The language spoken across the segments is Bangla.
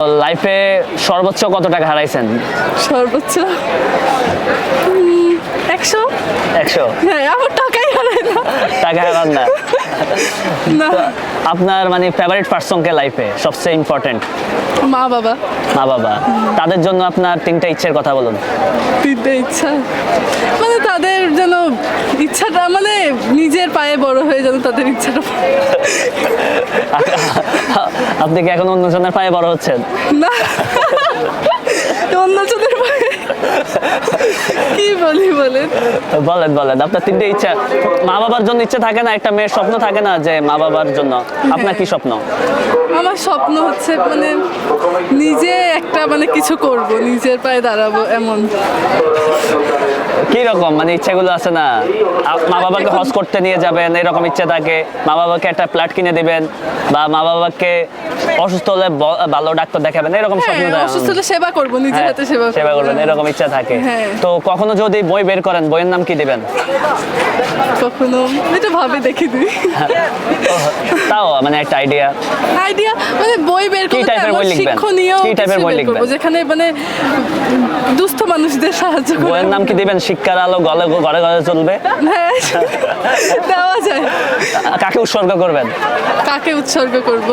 লাইফে সর্বোচ্চ কত টাকা হারাইছেন? সর্বোচ্চ? একশো? একশো? হ্যাঁ আমার টাকা হারান না। আপনার মানে ফেভারিট পার্সনকে লাইফে সবচেয়ে ইম্পর্টেন্ট মা বাবা। মা বাবা। তাদের জন্য আপনার তিনটা ইচ্ছের কথা বলুন। দিতে ইচ্ছা। মানে তাদের যেন ইচ্ছাটা মানে নিজের পায়ে বড় হয়ে যেন তাদের ইচ্ছাটা আপনি কি এখন অন্যজনের পায়ে বড় হচ্ছেন? না অন্যজনের পায়ে কি বলি বলেন। বলেন বলেন। আপনার তিনটে ইচ্ছা। মা বাবার জন্য ইচ্ছা থাকে না একটা মেয়ের স্বপ্ন থাকে না যে মা বাবার জন্য। আপনার কি স্বপ্ন? আমার স্বপ্ন হচ্ছে মানে নিজে একটা মানে কিছু করব নিজের পায়ে দাঁড়াবো এমন। কি রকম মানে ইচ্ছাগুলো আছে না? মা বাবাকে হজ করতে নিয়ে যাবেন এরকম ইচ্ছা থাকে। মা বাবাকে একটা ফ্ল্যাট কিনে দিবেন বা মা বাবাকে অসুস্থ হলে ভালো ডাক্তার দেখাবেন এরকম স্বপ্ন হ্যাঁ অসুস্থ হলে সেবা করব নিজের হ্যাঁ, হাতে সেবা সেবা করবেন এরকম ইচ্ছা থাকে। হ্যাঁ। তো কখনো যদি বই বের করেন বইয়ের নাম কি দিবেন? কখনো। এটা ভাবে দেখি দিই। তাও মানে একটা আইডিয়া আইডিয়া মানে বই বের type-এর বই লিখবেন? শিক্ষণীয় কি type-এর বই লিখবেন? যেখানে মানে দুস্থ মানুষদের সাহায্য বইয়ের নাম কি দিবেন? শিক্ষার আলো গলে ঘরে ঘরে চলবে? হ্যাঁ দেওয়া যায়। কাকে উৎসর্গ করবেন? কাকে উৎসর্গ করব?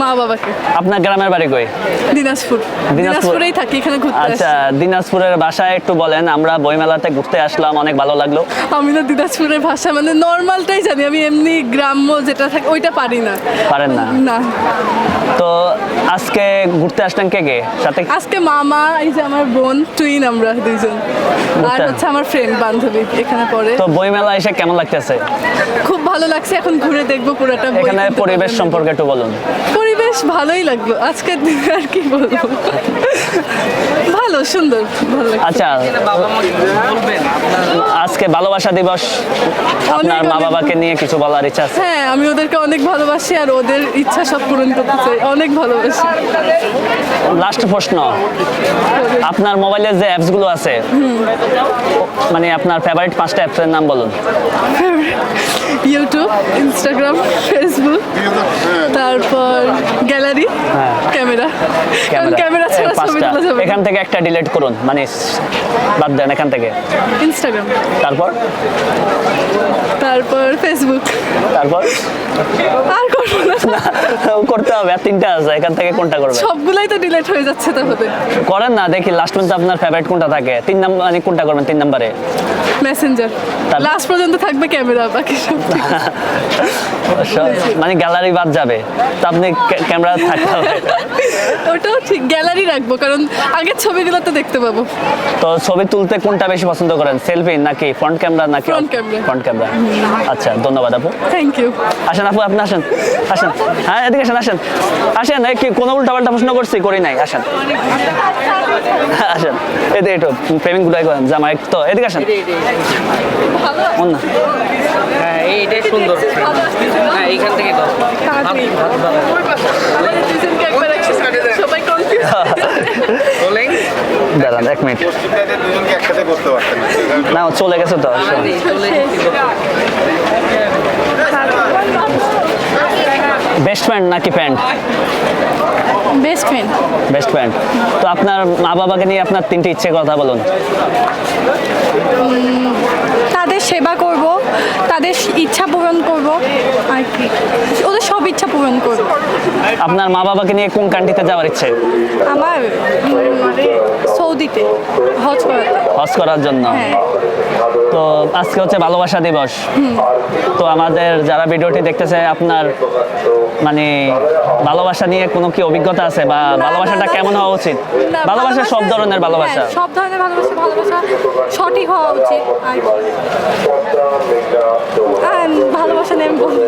মা বাবাকে। আপনার গ্রামের বাড়ি কই? দিনাজপুর। দিনাজপুরেই থাকি এখানে ঘুরতে আচ্ছা দিনাজপুরের বাসায় একটু বলেন আমরা বইমেলাতে ঘুরতে আসলাম অনেক ভালো লাগল। আমি না দিনাজপুরের ভাষা মানে নর্মালটাই জানি আমি এমনি গ্রাম্য যেটা থাকে ওইটা পারি না। পারেন না? না। তো আজকে ঘুরতে আসলেন কে কে? সাথে আজকে মামা এই যে আমার বোন টুইন আমরা দুইজন। আর হচ্ছে আমার ফ্রেন্ড বান্ধবী এখানে পড়ে। তো বইমেলা এসে কেমন লাগতেছে? খুব ভালো লাগছে এখন ঘুরে দেখব পুরোটা এখানে পরিবেশ সম্পর্কে একটু বলুন। পরিবেশ ভালোই লাগল। আজকের দিনে আর কি বলব? ভালো সুন্দর ভালো আচ্ছা আজকে ভালোবাসা দিবস। আপনার মা বাবাকে নিয়ে কিছু বলার ইচ্ছা আছে? হ্যাঁ আমি ওদেরকে অনেক ভালোবাসি আর ওদের ইচ্ছা সব পূরণ করতে চাই। অনেক ভালোবাসি। লাস্ট প্রশ্ন আপনার মোবাইলে যে অ্যাপসগুলো আছে মানে আপনার ফেভারিট পাঁচটা অ্যাপসের নাম বলুন। ইউটিউব ইনস্টাগ্রাম ফেসবুক তারপর গ্যালারি ক্যামেরা। কারণ ক্যামেরা। ছাড়া ছবি তোলা যাবে এখান থেকে একটা ডিলিট করুন মানে বাদ দেন এখান থেকে। ইনস্টাগ্রাম তারপর? তারপর ফেসবুক তারপর? আর না করতে হবে আর তিনটা আছে এখান থেকে কোনটা করবেন? সবগুলাই তো ডিলেট হয়ে যাচ্ছে তাহলে। করেন না দেখি লাস্ট পর্যন্ত আপনার ফেভারিট কোনটা থাকে? তিন নাম্বার মানে কোনটা করবেন তিন নাম্বারে? মেসেঞ্জার লাস্ট পর্যন্ত থাকবে ক্যামেরা বাকি সব। মানে গ্যালারি বাদ যাবে। তো আপনি ক্যামেরা থাকতে হবে। ওটাও ঠিক গ্যালারি রাখব কারণ আগের ছবিগুলো তো দেখতে পাবো। তো ছবি তুলতে কোনটা বেশি পছন্দ করেন? সেলফি নাকি ফ্রন্ট ক্যামেরা নাকি Front camera. ফ্রন্ট ক্যামেরা আচ্ছা ধন্যবাদ আপু। থ্যাংক ইউ আসেন আপু আপনি আসেন। আসেন। হ্যাঁ এদিকে আসেন আসেন। আসেন কি কোনো উল্টা পাল্টা প্রশ্ন করছি? করি নাই আসেন। আসেন। এদিকে একটু প্রেমিক গুলাই করেন জামা এক তো এদিকে আসেন। হ্যাঁ এইটাই সুন্দর হ্যাঁ এইখান থেকে দাঁড়ান এক মিনিট। না চলে গেছে তো বেস্ট ফ্রেন্ড নাকি pant best friend best friend তো আপনার মা বাবাকে নিয়ে আপনার তিনটি ইচ্ছে কথা বলুন। সেবা করব তাদের ইচ্ছা পূরণ করব আর কি। ওদের সব ইচ্ছা পূরণ করব। আপনার মা বাবাকে নিয়ে কোন কান্ট্রিতে যাওয়ার ইচ্ছে? আমার সৌদিতে হজ করাতে হজ করার জন্য। হ্যাঁ। তো আজকে হচ্ছে ভালোবাসা দিবস। তো আমাদের যারা ভিডিওটি দেখতেছে আপনার মানে ভালোবাসা নিয়ে কোনো কি অভিজ্ঞতা আছে? বা ভালোবাসাটা কেমন হওয়া উচিত? ভালোবাসা সব ধরনের ভালোবাসা। হ্যাঁ, সব ধরনের ভালোবাসা ভালোবাসা সঠিক হওয়া উচিত ভালোবাসা বলব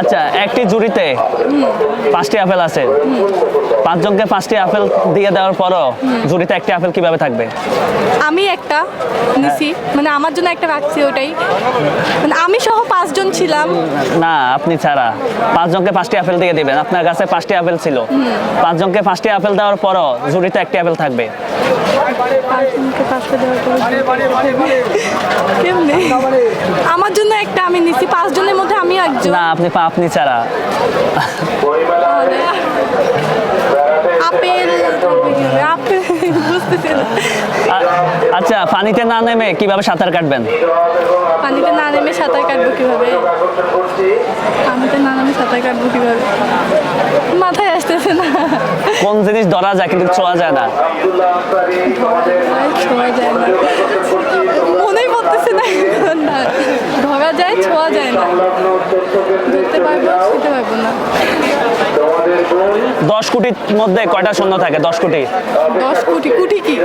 আচ্ছা একটি জুড়িতে পাঁচটি আপেল আছে। পাঁচজনকে পাঁচটি আপেল দিয়ে দেওয়ার পরও জুড়িতে একটি আপেল কীভাবে থাকবে? আমি একটা নিছি। মানে আমার জন্য একটা রাখছি ওটাই মানে আমি সহ পাঁচজন ছিলাম। না আপনি ছাড়া। পাঁচজনকে পাঁচটি আপেল দিয়ে দিবেন। আপনার কাছে পাঁচটি আপেল ছিল। পাঁচজনকে পাঁচটি আপেল দেওয়ার পরও জুড়িতে একটি আপেল থাকবে। কেমনে? আমার জন্য একটা আমি নিছি পাঁচজনের মধ্যে আমি একজন। না আপনি আপনি ছাড়া। বুঝতেছি না। আচ্ছা পানিতে না নেমে কীভাবে সাঁতার কাটবেন? পানিতে না নেমে সাঁতার কাটবো কীভাবে? পানিতে না নেমে সাঁতার কাটবো কীভাবে? মাথায় আসতেছে না। কোন জিনিস ধরা যায় কিন্তু ছোঁয়া যায় না। ছোঁয়া যায় না মনেই পড়তেছে না এখন না ধরা যায় ছোঁয়া যায় না। ধরতে পারব ছুঁতে পারব না। দশ কোটির মধ্যে কয়টা শূন্য থাকে? দশ কোটি। দশ কোটি। কোটি কি?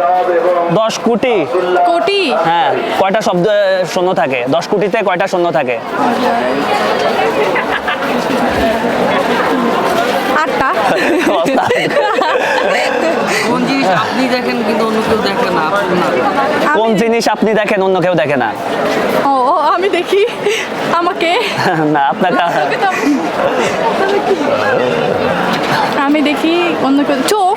দশ কোটি। কোটি? হ্যাঁ কয়টা শব্দ শূন্য থাকে? দশ কোটিতে কয়টা শূন্য থাকে? আটটা। কোন জিনিস আপনি দেখেন কিন্তু অন্য কেউ দেখে না কোন জিনিস আপনি দেখেন অন্য কেউ দেখে না? ও ও, আমি দেখি। আমাকে। না আপনাকে আমি দেখি অন্য কেউ চোখ।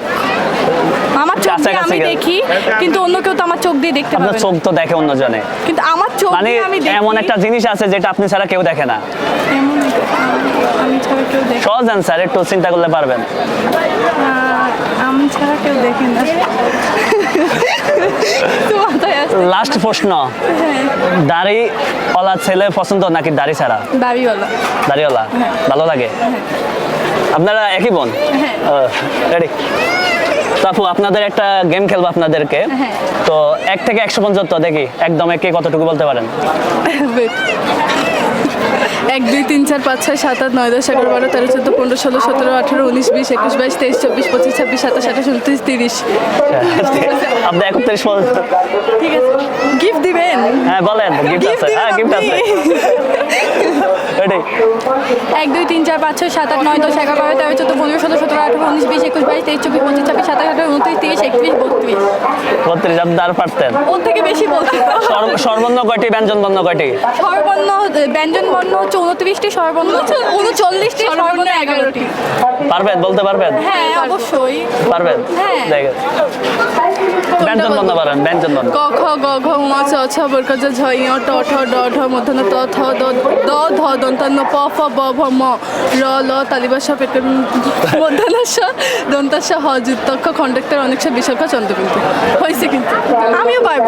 আমার চোখ দিয়ে আমি দেখি কিন্তু অন্য কেউ তো আমার চোখ দিয়ে দেখতে পাবে চোখ তো দেখে অন্যজনে। কিন্তু আমার চোখ মানে দিয়ে আমি দেখি। এমন একটা জিনিস আছে যেটা আপনি ছাড়া কেউ দেখে না। এমন আমি ছাড়া কেউ দেখে সহজ অ্যান্সার একটু চিন্তা করলে পারবেন। আমি ছাড়া কেউ দেখে না। লাস্ট প্রশ্ন। দাড়ি ওলা ছেলে পছন্দ নাকি দাড়ি ছাড়া? দাড়িওয়ালা দাড়িওয়ালা ভালো লাগে? আপনারা একই বোন? হ্যাঁ। রেডি তাপু আপনাদের একটা গেম খেলব আপনাদেরকে। হ্যাঁ। তো এক থেকে একশো পর্যন্ত দেখি একদম একে কতটুকু বলতে পারেন? এক দুই তিন চার পাঁচ ছয় সাত আট নয় দশ এগারো বারো তেরো চোদ্দ পনেরো ষোলো সতেরো আঠেরো উনিশ বিশ একুশ বাইশ তেইশ চব্বিশ পঁচিশ ছাব্বিশ সাতাশ আঠাশ উনত্রিশ তিরিশ। আপনি একত্রিশ ঠিক আছে। গিফট দিবেন? হ্যাঁ বলেন গিফট আছে। হ্যাঁ গিফট আছে। রেডি এক দুই তিন চার পাঁচ ছয় সাত আট নয় দশ এগারো বারো তেরো চোদ্দ পনেরো ষোলো সতেরো আঠারো উনিশ বিশ একুশ বাইশ তেইশ চব্বিশ পঁচিশ ছাব্বিশ সাতাশ আঠারো উনত্রিশ তিরিশ একত্রিশ বত্রিশ। বত্রিশ আপনি আর পারতেন। ওর থেকে বেশি বলছি। সর্বর্ণ কয়টি? ব্যঞ্জন বর্ণ কয়টি? সর্বর্ণ ব্যঞ্জন বর্ণ হচ্ছে উনত্রিশটি সর্বর্ণ উনচল্লিশটি সর্বর্ণ এগারোটি। পারবেন? বলতে পারবেন? হ্যাঁ অবশ্যই। পারবেন? হ্যাঁ। ব্যঞ্জন বর্ণ পারেন ব্যঞ্জন বর্ণ। ক খ গ ঘ ঙ চ ছ বর্গ জ ঝ ই ট ঠ ড ঢ মূর্ধন্য ত থ দ দ ধ দন্তান্ন প ফ ব ভ ম র ল তালিবাস পেটে মধ্যাহ্নাস দন্তাস হ যুক্তক্ষ খণ্ডক্তের অনেক সব বিশাখ চন্দ্রবিন্দু। হয়েছে কিন্তু। আমিও পারব।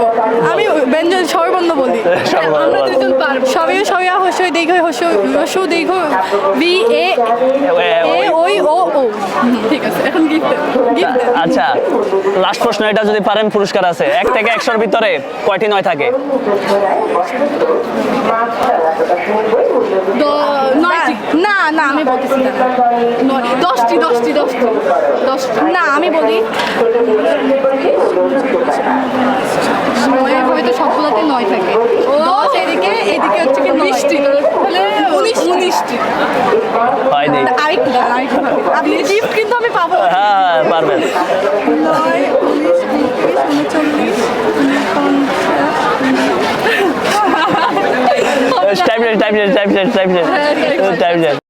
আমি ব্যঞ্জন সর্বর্ণ বলি। আমরা। দুজন পারব। সবাই সবাই হসই দীর্ঘ হসই হসু দীর্ঘ বি এ ঠিক আচ্ছা লাস্ট প্রশ্ন, এটা যদি পারেন, পুরস্কার আছে। এক থেকে একশোর ভিতরে কয়টি নয় থাকে? না না, আমি বলতেছি দশটি দশটি দশটি দশটি। না, আমি বলি সবগুলোতে নয় থাকে। দশ এদিকে এদিকে হচ্ছে কি তাহলে উনিশ উনিশটি হয়নি আরেকটু দাঁড়ান, আরেকটু। আপনি গিফট কিন্তু আমি পাবো। হ্যাঁ হ্যাঁ, পারবেন। নয় উনিশ উনত্রিশ উনচল্লিশ উনপঞ্চাশ time time time time time time time